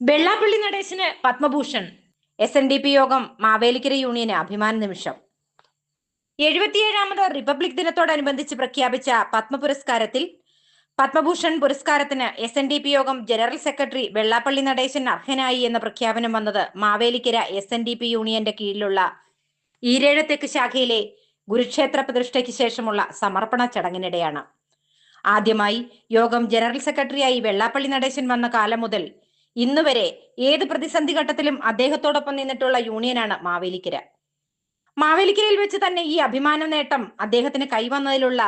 Vellappally Natesan Padmabhushan S N D P യോഗം മാവേലിക്കര യൂണിയന് അഭിമാന നിമിഷം. എഴുപത്തിയേഴാമത് റിപ്പബ്ലിക് ദിനത്തോടനുബന്ധിച്ച് പ്രഖ്യാപിച്ച പത്മ പുരസ്കാരത്തിൽ പത്മഭൂഷൺ പുരസ്കാരത്തിന് എസ് എൻ ഡി പി യോഗം ജനറൽ സെക്രട്ടറി വെള്ളാപ്പള്ളി നടേശൻ അർഹനായി എന്ന പ്രഖ്യാപനം വന്നത് Mavelikkara S N D P യൂണിയന്റെ കീഴിലുള്ള ഈരേഴത്തേക്ക് ശാഖയിലെ ഗുരുക്ഷേത്ര പ്രതിഷ്ഠയ്ക്ക് ശേഷമുള്ള സമർപ്പണ ചടങ്ങിനിടെയാണ്. ആദ്യമായി യോഗം ജനറൽ സെക്രട്ടറിയായി വെള്ളാപ്പള്ളി നടേശൻ വന്ന കാലം മുതൽ ഇന്നുവരെ ഏത് പ്രതിസന്ധി ഘട്ടത്തിലും അദ്ദേഹത്തോടൊപ്പം നിന്നിട്ടുള്ള യൂണിയനാണ് മാവേലിക്കര. മാവേലിക്കരയിൽ വെച്ച് തന്നെ ഈ അഭിമാന നേട്ടം അദ്ദേഹത്തിന് കൈവന്നതിലുള്ള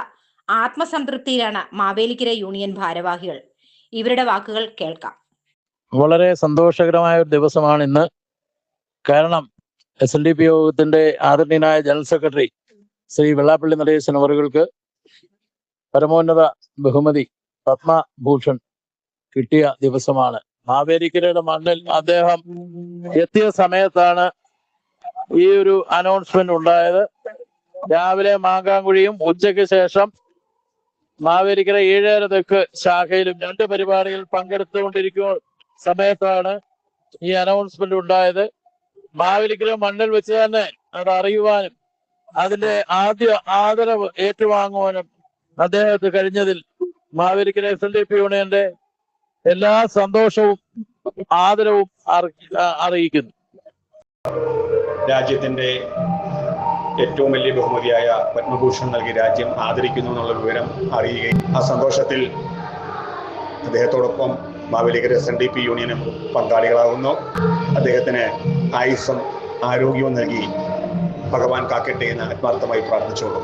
ആത്മസംതൃപ്തിയിലാണ് മാവേലിക്കര യൂണിയൻ ഭാരവാഹികൾ. ഇവരുടെ വാക്കുകൾ കേൾക്കാം. വളരെ സന്തോഷകരമായ ഒരു ദിവസമാണ് ഇന്ന്. കാരണം എസ് എൻ ഡി പി യോഗത്തിന്റെ ആദരണീയനായ ജനറൽ സെക്രട്ടറി ശ്രീ വെള്ളാപ്പള്ളി നടേശൻ അവറുകൾക്ക് പരമോന്നത ബഹുമതി പത്മഭൂഷൺ കിട്ടിയ ദിവസമാണ്. മാവേലിക്കരയുടെ മണ്ണിൽ അദ്ദേഹം എത്തിയ സമയത്താണ് ഈ ഒരു അനൗൺസ്മെന്റ് ഉണ്ടായത്. രാവിലെ മാങ്കാങ്കുഴിയും ഉച്ചയ്ക്ക് ശേഷം മാവേലിക്കര ഏഴര തെക്ക് ശാഖയിലും രണ്ട് പരിപാടികൾ പങ്കെടുത്തുകൊണ്ടിരിക്കുന്ന സമയത്താണ് ഈ അനൗൺസ്മെന്റ് ഉണ്ടായത്. മാവേലിക്കര മണ്ണിൽ വെച്ച് തന്നെ അത് അറിയുവാനും അതിന്റെ ആദ്യ ആദരവ് ഏറ്റുവാങ്ങുവാനും അദ്ദേഹത്തെ കഴിഞ്ഞതിൽ Mavelikkara S L D P യൂണിയന്റെ എല്ലാ സന്തോഷവും ആദരവും അറിയിക്കുന്നു. രാജ്യത്തിന്റെ ഏറ്റവും വലിയ ബഹുമതിയായ പത്മഭൂഷൺ നൽകി രാജ്യം ആദരിക്കുന്നു എന്നുള്ള വിവരം അറിയുകയും ആ സന്തോഷത്തിൽ അദ്ദേഹത്തോടൊപ്പം Mavelikkara S N D P യൂണിയനും പങ്കാളികളാകുന്നു. അദ്ദേഹത്തിന് ആയുസ്സും ആരോഗ്യവും നൽകി ഭഗവാൻ കാക്കട്ടെ എന്ന് ആത്മാർത്ഥമായി പ്രാർത്ഥിച്ചോളൂ